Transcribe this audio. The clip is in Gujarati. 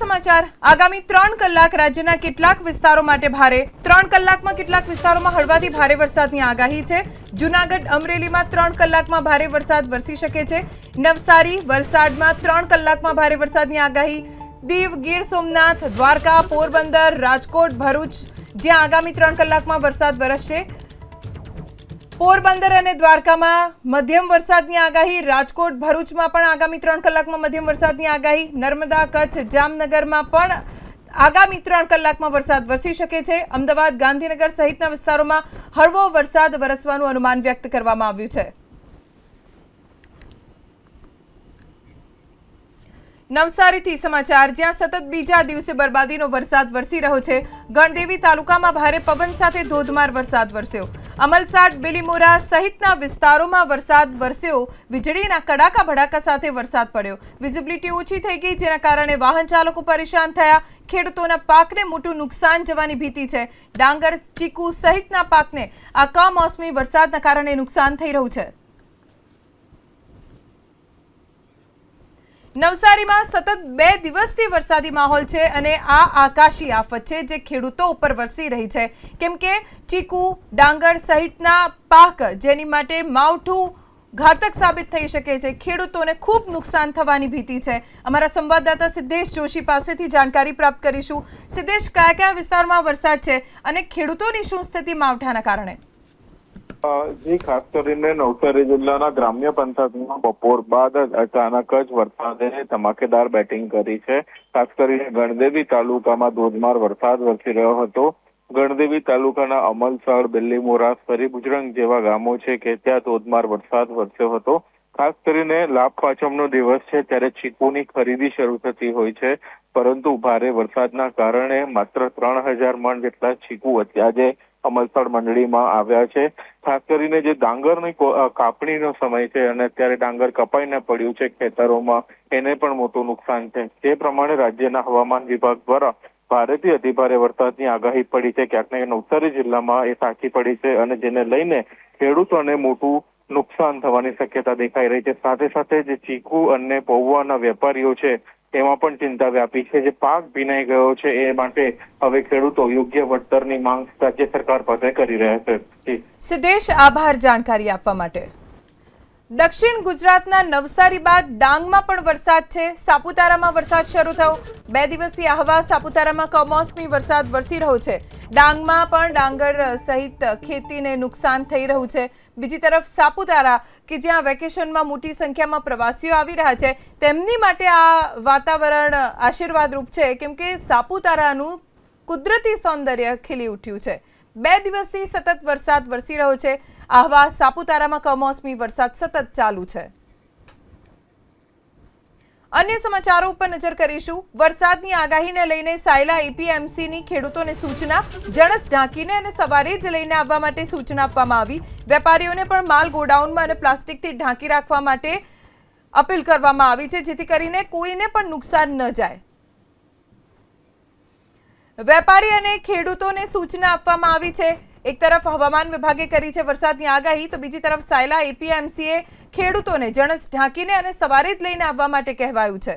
સમાચાર. આગામી ત્રણ કલાક રાજ્યના કેટલાક વિસ્તારો માટે ભારે. ત્રણ કલાકમાં કેટલાક વિસ્તારોમાં હળવાથી ભારે વરસાદની આગાહી છે. જુનાગઢ, અમરેલીમાં ત્રણ કલાકમાં ભારે વરસાદ વરસી શકે છે. નવસારી, વલસાડમાં ત્રણ કલાકમાં ભારે વરસાદની આગાહી. દીવ, ગીર, સોમનાથ, દ્વારકા, પોરબંદર, રાજકોટ, ભરૂચ, જ્યાં આગામી ત્રણ કલાકમાં વરસાદ વરસશે. પોરબંદર અને દ્વારકામાં મધ્યમ વરસાદની આગાહી, રાજકોટ, ભરૂચમાં પણ આગામી ત્રણ કલાકમાં મધ્યમ વરસાદની આગાહી, નર્મદા, કચ્છ, જામનગરમાં પણ આગામી ત્રણ કલાકમાં વરસાદ વરસી શકે છે. અમદાવાદ, ગાંધીનગર સહિતના વિસ્તારોમાં હળવો વરસાદ વરસવાનું અનુમાન વ્યક્ત કરવામાં આવ્યું છે. નવસારીથી સમાચાર, જ્યાં સતત બીજા દિવસે બરબાદીનો વરસાદ વરસી રહ્યો છે. ગણદેવી તાલુકામાં ભારે પવન સાથે ધોધમાર વરસાદ વરસ્યો. અમલસાડ, બિલીમોરા સહિતના વિસ્તારોમાં વરસાદ વરસ્યો. વીજળીના કડાકા ભડાકા સાથે વરસાદ પડ્યો. વિઝિબિલિટી ઓછી થઈ ગઈ, જેના કારણે વાહન ચાલકો પરેશાન થયા. ખેડૂતોના પાકને મોટું નુકસાન જવાની ભીતિ છે. ડાંગર, ચીકુ સહિતના પાકને આ કમોસમી વરસાદના કારણે નુકસાન થઈ રહ્યું છે. નવસારીમાં સતત બે દિવસથી વરસાદી માહોલ છે અને આ આકાશી આફત છે જે ખેડૂતો ઉપર વરસી રહી છે. કેમ કે ચીકુ, ડાંગર સહિતના પાક જેની માટે માવઠું ઘાતક સાબિત થઈ શકે છે. ખેડૂતોને ખૂબ નુકસાન થવાની ભીતિ છે. અમારા સંવાદદાતા સિદ્ધેશ જોશી પાસેથી જાણકારી પ્રાપ્ત કરીશું. સિદ્ધેશ કયા કયા વિસ્તારમાં વરસાદ છે અને ખેડૂતોની શું સ્થિતિ માવઠાના કારણે? જી ખાસ કરીને નવસારી જિલ્લાના ગ્રામ્ય પંથકમાં બપોર બાદ અચાનક જ વરસાદે ધમાકેદાર બેટિંગ કરી છે. ખાસ કરીને ગણદેવી તાલુકામાં ધોધમાર વરસાદ વરસી રહ્યો હતો. ગણદેવી તાલુકાના અમલસાડ બિલ્લીમોરા સરી બુજરંગ જેવા ગામો છે કે ત્યાં ધોધમાર વરસાદ વરસ્યો હતો. ખાસ કરીને લાભ પાંચમનો દિવસ છે ત્યારે ચીકુની ખરીદી શરૂ થતી હોય છે. પરંતુ ભારે વરસાદના કારણે માત્ર ત્રણ હજાર મણ જેટલા ચીકુ આજે અમલસાડ મંડળીમાં આવ્યા છે. ખાસ કરીને જે ડાંગરની કાપણીનો સમય છે અને અત્યારે ડાંગર કપાઈને પડ્યું છે ખેતરોમાં, એને પણ મોટું નુકસાન છે. તે પ્રમાણે રાજ્યના હવામાન વિભાગ દ્વારા ભારેથી અતિભારે વરસાદની આગાહી પડી છે. ક્યાંક ને નવસારી જિલ્લામાં એ સાચી પડી છે અને જેને લઈને ખેડૂતોને મોટું નુકસાન થવાની શક્યતા દેખાઈ રહી છે. સાથે સાથે જે ચીકુ અને પૌવાના વેપારીઓ છે એમાં પણ ચિંતા વ્યાપી છે. જે પાક ભીનાઈ ગયો છે એ માટે હવે ખેડૂતો યોગ્ય વળતરની માંગ રાજ્ય સરકાર પાસે કરી રહ્યા છે. સિદ્ધેશ, આભાર જાણકારી આપવા માટે. દક્ષિણ ગુજરાતના નવસારી બાદ ડાંગમાં પણ વરસાદ છે. સાપુતારામાં વરસાદ શરૂ થયો. બે દિવસથી આહવા સાપુતારામાં કમોસમી વરસાદ વરસી રહ્યો છે. ડાંગમાં પણ ડાંગર સહિત ખેતીને નુકસાન થઈ રહ્યું છે. બીજી તરફ સાપુતારા, કે જ્યાં વેકેશનમાં મોટી સંખ્યામાં પ્રવાસીઓ આવી રહ્યા છે, તેમની માટે આ વાતાવરણ આશીર્વાદરૂપ છે. કેમ કે સાપુતારાનું કુદરતી સૌંદર્ય ખીલી ઉઠ્યું છે. બે દિવસથી સતત વરસાદ વરસી રહ્યો છે. આહવા સાપુતારામાં કમોસમી વરસાદ સતત ચાલુ છે. અન્ય સમાચારો ઉપર નજર કરીશું. વરસાદની આગાહીને લઈને સાયલા એપીએમસીની ખેડૂતોને સૂચના, જણસ ઢાંકીને અને સવારે જ લઈને આવવા માટે સૂચના આપવામાં આવી. વેપારીઓને પણ માલ ગોડાઉનમાં અને પ્લાસ્ટિકથી ઢાંકી રાખવા માટે અપીલ કરવામાં આવી છે, જેથી કરીને કોઈને પણ નુકસાન ન જાય. વેપારી અને ખેડૂતોને સૂચના આપવામાં આવી છે. એક તરફ હવામાન વિભાગે કરી છે વરસાદની આગાહી, તો બીજી તરફ સાયલા એપીએમસીએ ખેડૂતોને જણસ ઢાંકીને અને સવારે જ લઈને આવવા માટે કહેવાયું છે.